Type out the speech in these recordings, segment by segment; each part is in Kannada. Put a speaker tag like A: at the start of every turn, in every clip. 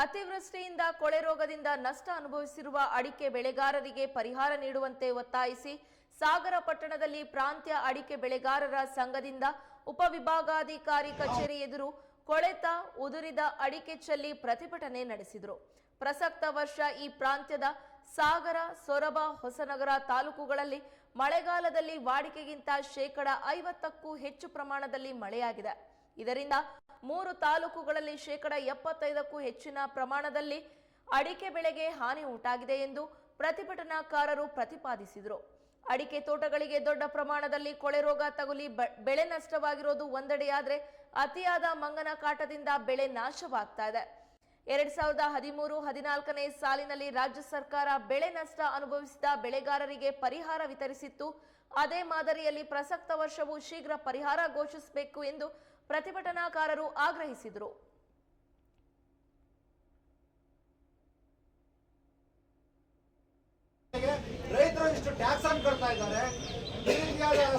A: ಅತಿವೃಷ್ಟಿಯಿಂದ ಕೊಳೆ ರೋಗದಿಂದ ನಷ್ಟ ಅನುಭವಿಸಿರುವ ಅಡಿಕೆ ಬೆಳೆಗಾರರಿಗೆ ಪರಿಹಾರ ನೀಡುವಂತೆ ಒತ್ತಾಯಿಸಿ ಸಾಗರ ಪಟ್ಟಣದಲ್ಲಿ ಪ್ರಾಂತ್ಯ ಅಡಿಕೆ ಬೆಳೆಗಾರರ ಸಂಘದಿಂದ ಉಪವಿಭಾಗಾಧಿಕಾರಿ ಕಚೇರಿ ಎದುರು ಕೊಳೆತ ಉದುರಿದ ಅಡಿಕೆ ಚೆಲ್ಲಿ ಪ್ರತಿಭಟನೆ ನಡೆಸಿದರು. ಪ್ರಸಕ್ತ ವರ್ಷ ಈ ಪ್ರಾಂತ್ಯದ ಸಾಗರ, ಸೊರಬ, ಹೊಸನಗರ ತಾಲೂಕುಗಳಲ್ಲಿ ಮಳೆಗಾಲದಲ್ಲಿ ವಾಡಿಕೆಗಿಂತ ಶೇಕಡ ಐವತ್ತಕ್ಕೂ ಹೆಚ್ಚು ಪ್ರಮಾಣದಲ್ಲಿ ಮಳೆಯಾಗಿದೆ. ಇದರಿಂದ ಮೂರು ತಾಲೂಕುಗಳಲ್ಲಿ ಶೇಕಡ ಎಪ್ಪತ್ತೈದಕ್ಕೂ ಹೆಚ್ಚಿನ ಪ್ರಮಾಣದಲ್ಲಿ ಅಡಿಕೆ ಬೆಳೆಗೆ ಹಾನಿ ಉಂಟಾಗಿದೆ ಎಂದು ಪ್ರತಿಭಟನಾಕಾರರು ಪ್ರತಿಪಾದಿಸಿದರು. ಅಡಿಕೆ ತೋಟಗಳಿಗೆ ದೊಡ್ಡ ಪ್ರಮಾಣದಲ್ಲಿ ಕೊಳೆ ರೋಗ ತಗುಲಿ ಬೆಳೆ ನಷ್ಟವಾಗಿರೋದು ಒಂದೆಡೆಯಾದ್ರೆ ಅತಿಯಾದ ಮಂಗನ ಕಾಟದಿಂದ ಬೆಳೆ ನಾಶವಾಗ್ತಾ ಇದೆ. ಎರಡ್ ಸಾವಿರದ ಹದಿಮೂರು ಹದಿನಾಲ್ಕನೇ ಸಾಲಿನಲ್ಲಿ ರಾಜ್ಯ ಸರ್ಕಾರ ಬೆಳೆ ನಷ್ಟ ಅನುಭವಿಸಿದ ಬೆಳೆಗಾರರಿಗೆ ಪರಿಹಾರ ವಿತರಿಸಿತ್ತು. ಅದೇ ಮಾದರಿಯಲ್ಲಿ ಪ್ರಸಕ್ತ ವರ್ಷವೂ ಶೀಘ್ರ ಪರಿಹಾರ ಘೋಷಿಸಬೇಕು ಎಂದು ಪ್ರತಿಭಟನಾಕಾರರು ಆಗ್ರಹಿಸಿದರು.
B: ರೈತರು ಇಷ್ಟು ಟ್ಯಾಕ್ಸ್ ಅನ್ನು ಕಟ್ತಾ ಇದ್ದಾರೆ.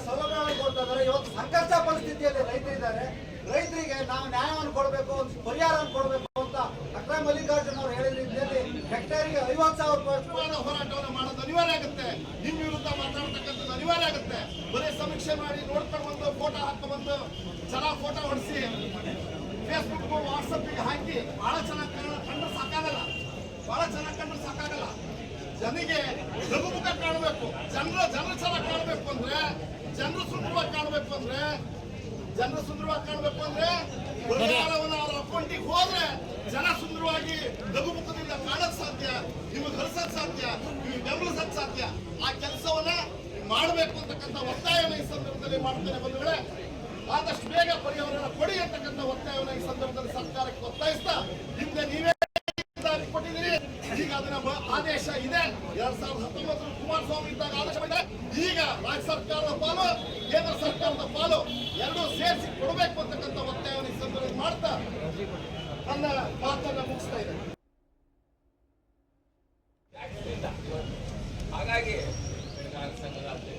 B: ಸೌಲಭ್ಯಗಳನ್ನು ಕೊಡ್ತಾ ಇದ್ದಾರೆ. ಇವತ್ತು ಸಂಕಷ್ಟ ಪರಿಸ್ಥಿತಿಯಲ್ಲಿ ರೈತರಿದ್ದಾರೆ. ರೈತರಿಗೆ ನಾವು ನ್ಯಾಯವನ್ನು ಕೊಡಬೇಕು, ಒಂದು ಪರಿಹಾರವನ್ನು ಕೊಡಬೇಕು ಹೆಕ್ಟೇರಿಗೆ ಐವತ್ತು ಸಾವಿರ ರೂಪಾಯಿ
C: ಹೋರಾಟವನ್ನು ಮಾಡೋದು ಅನಿವಾರ್ಯ ಆಗುತ್ತೆ. ನಿಮ್ಮ ವಿರುದ್ಧ ಮಾತಾಡ್ತಕ್ಕಂಥದ್ದು ಅನಿವಾರ್ಯ ಆಗುತ್ತೆ. ಬರೀ ಸಮೀಕ್ಷೆ ಮಾಡಿ ನೋಡ್ಕೊಂಡು ಬಂದು ಫೋಟೋ ಹಾಕೊಂಡ್ಬಂದು ಚೆನ್ನಾಗಿ ಫೋಟೋ ಹೊಡಿಸಿ ಫೇಸ್ಬುಕ್ ವಾಟ್ಸಪ್ಗೆ ಹಾಕಿ ಬಹಳ ಚೆನ್ನಾಗಿ ಕಂಡ್ರೆ ಸಾಕಾಗಲ್ಲ. ಬಹಳ ಚೆನ್ನಾಗಿ ಕಂಡ್ರೆ ಸಾಕಾಗಲ್ಲ. ಜನಿಗೆ ಲಘುಮುಖ ಕಾಣಬೇಕು. ಜನರು ಜನರು ಚೆನ್ನಾಗಿ ಕಾಣಬೇಕು ಅಂದ್ರೆ ಜನರು ಸುಂದರವಾಗಿ ಕಾಣಬೇಕು ಅಂದ್ರೆ ಜನರು ಸುಂದರವಾಗಿ ಕಾಣಬೇಕು ಅಂದ್ರೆ ಅವರ ಅಕೌಂಟಿಗೆ ಹೋದ್ರೆ ಜನ ಸುಂದರವಾಗಿ ಸಾಧ್ಯ ನಿಮಗೆ ಹರಿಸಕ್ ಸಾಧ್ಯ ನಿಮಗೆ ಬೆಂಬಲಿಸಕ್ ಸಾಧ್ಯ. ಆ ಕೆಲಸವನ್ನ ಮಾಡಬೇಕು ಅಂತಕ್ಕಂಥ ಒತ್ತಾಯವನ್ನ ಈ ಸಂದರ್ಭದಲ್ಲಿ ಮಾಡ್ತೇನೆ ಬಂಧುಗಳೇ. ಆದಷ್ಟು ಬೇಗ ಪರಿಹಾರ ಕೊಡಿ ಅಂತಕ್ಕಂಥ ಒತ್ತಾಯವನ್ನ ಈ ಸಂದರ್ಭದಲ್ಲಿ ಸರ್ಕಾರಕ್ಕೆ ಒತ್ತಾಯಿಸ್ತಾ, ಹಿಂದೆ ನೀವೇ ದಾರಿ ಕೊಟ್ಟಿದ್ದೀರಿ. ಈಗ ಅದನ್ನ ಆದೇಶ ಇದೆ. ಎರಡ್ ಸಾವಿರದ ಹತ್ತೊಂಬತ್ತರ ಕುಮಾರಸ್ವಾಮಿ ಇದ್ದಾಗ ಆದೇಶ ಇದೆ. ಈಗ ರಾಜ್ಯ ಸರ್ಕಾರದ ಪಾಲು, ಕೇಂದ್ರ ಸರ್ಕಾರದ ಪಾಲು ಎರಡೂ ಸೇರಿಸಿ ಕೊಡಬೇಕು ಅಂತಕ್ಕಂಥ ಒತ್ತಾಯವನ್ನ ಈ ಸಂದರ್ಭದಲ್ಲಿ ಮಾಡ್ತಾ ನನ್ನ ಮಾತನ್ನ ಮುಗಿಸ್ತಾ ಇದೆ आगे।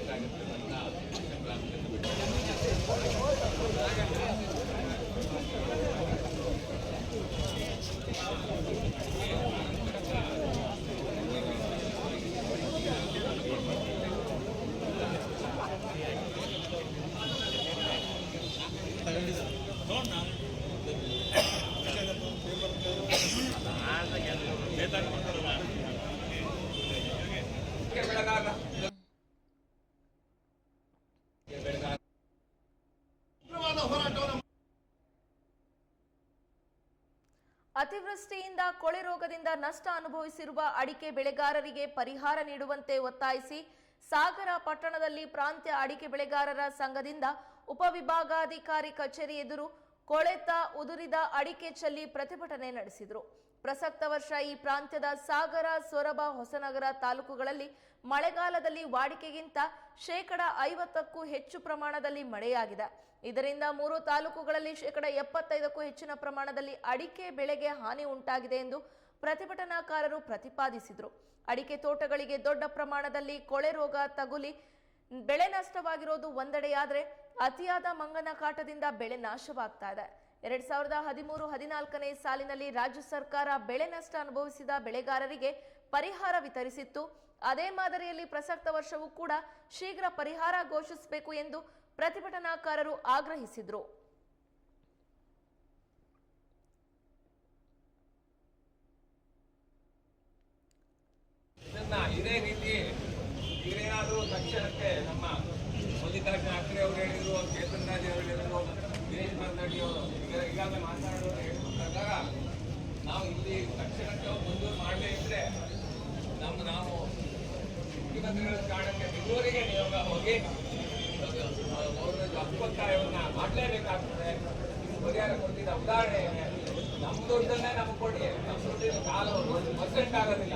A: ಅತಿವೃಷ್ಟಿಯಿಂದ ಕೊಳೆ ರೋಗದಿಂದ ನಷ್ಟ ಅನುಭವಿಸಿರುವ ಅಡಿಕೆ ಬೆಳೆಗಾರರಿಗೆ ಪರಿಹಾರ ನೀಡುವಂತೆ ಒತ್ತಾಯಿಸಿ ಸಾಗರ ಪಟ್ಟಣದಲ್ಲಿ ಪ್ರಾಂತ್ಯ ಅಡಿಕೆ ಬೆಳೆಗಾರರ ಸಂಘದಿಂದ ಉಪವಿಭಾಗಾಧಿಕಾರಿ ಕಚೇರಿ ಎದುರು ಕೊಳೆತ ಉದುರಿದ ಅಡಿಕೆ ಚೆಲ್ಲಿ ಪ್ರತಿಭಟನೆ ನಡೆಸಿದರು. ಪ್ರಸಕ್ತ ವರ್ಷ ಈ ಪ್ರಾಂತ್ಯದ ಸಾಗರ, ಸೊರಬ, ಹೊಸನಗರ ತಾಲೂಕುಗಳಲ್ಲಿ ಮಳೆಗಾಲದಲ್ಲಿ ವಾಡಿಕೆಗಿಂತ ಶೇಕಡ ಐವತ್ತಕ್ಕೂ ಹೆಚ್ಚು ಪ್ರಮಾಣದಲ್ಲಿ ಮಳೆಯಾಗಿದೆ. ಇದರಿಂದ ಮೂರು ತಾಲೂಕುಗಳಲ್ಲಿ ಶೇಕಡ ಎಪ್ಪತ್ತೈದಕ್ಕೂ ಹೆಚ್ಚಿನ ಪ್ರಮಾಣದಲ್ಲಿ ಅಡಿಕೆ ಬೆಳೆಗೆ ಹಾನಿ ಉಂಟಾಗಿದೆ ಎಂದು ಪ್ರತಿಭಟನಾಕಾರರು ಪ್ರತಿಪಾದಿಸಿದರು. ಅಡಿಕೆ ತೋಟಗಳಿಗೆ ದೊಡ್ಡ ಪ್ರಮಾಣದಲ್ಲಿ ಕೊಳೆ ರೋಗ ತಗುಲಿ ಬೆಳೆ ನಷ್ಟವಾಗಿರೋದು ಒಂದೆಡೆಯಾದರೆ ಅತಿಯಾದ ಮಂಗನ ಕಾಟದಿಂದ ಬೆಳೆ ನಾಶವಾಗ್ತಾ ಇದೆ. ಎರಡ್ ಸಾವಿರದ ಹದಿಮೂರು ಹದಿನಾಲ್ಕನೇ ಸಾಲಿನಲ್ಲಿ ರಾಜ್ಯ ಸರ್ಕಾರ ಬೆಳೆ ನಷ್ಟ ಅನುಭವಿಸಿದ ಬೆಳೆಗಾರರಿಗೆ ಪರಿಹಾರ ವಿತರಿಸಿತ್ತು. ಅದೇ ಮಾದರಿಯಲ್ಲಿ ಪ್ರಸಕ್ತ ವರ್ಷವೂ ಕೂಡ ಶೀಘ್ರ ಪರಿಹಾರ ಘೋಷಿಸಬೇಕು ಎಂದು ಪ್ರತಿಭಟನಾಕಾರರು ಆಗ್ರಹಿಸಿದರು.
D: ಇದೇ ರೀತಿ ತಕ್ಷಣಕ್ಕೆ ನಮ್ಮ ಮಲ್ಲಿಕಾರ್ಜುನ ಖರ್ಗೆ ಅವರು ತಕ್ಷಣಕ್ಕೆ ಮುಂದೂರು ಮಾಡಲೇ ಇದ್ರೆ ನಮ್ಮ ನಾವು ಮುಖ್ಯಮಂತ್ರಿಗಳ ಕಾರಣಕ್ಕೆ ಬೆಂಗಳೂರಿಗೆ ನಿಯೋಗ ಹೋಗಿ ಅವರ ಅಪ್ಪತ್ತಾಯವನ್ನ ಮಾಡಲೇಬೇಕಾಗ್ತದೆ ಪರಿಹಾರ ಕೊಟ್ಟಿದ್ದ ಉದಾಹರಣೆ. ನಮ್ಮ ದುಡ್ಡನ್ನೇ ನಮ್ಗೆ ಕೊಡಿ ನಮ್ಮ ದುಡ್ಡಿನ ಕಾಲು ಪರ್ಸೆಂಟ್ ಆಗೋದಿಲ್ಲ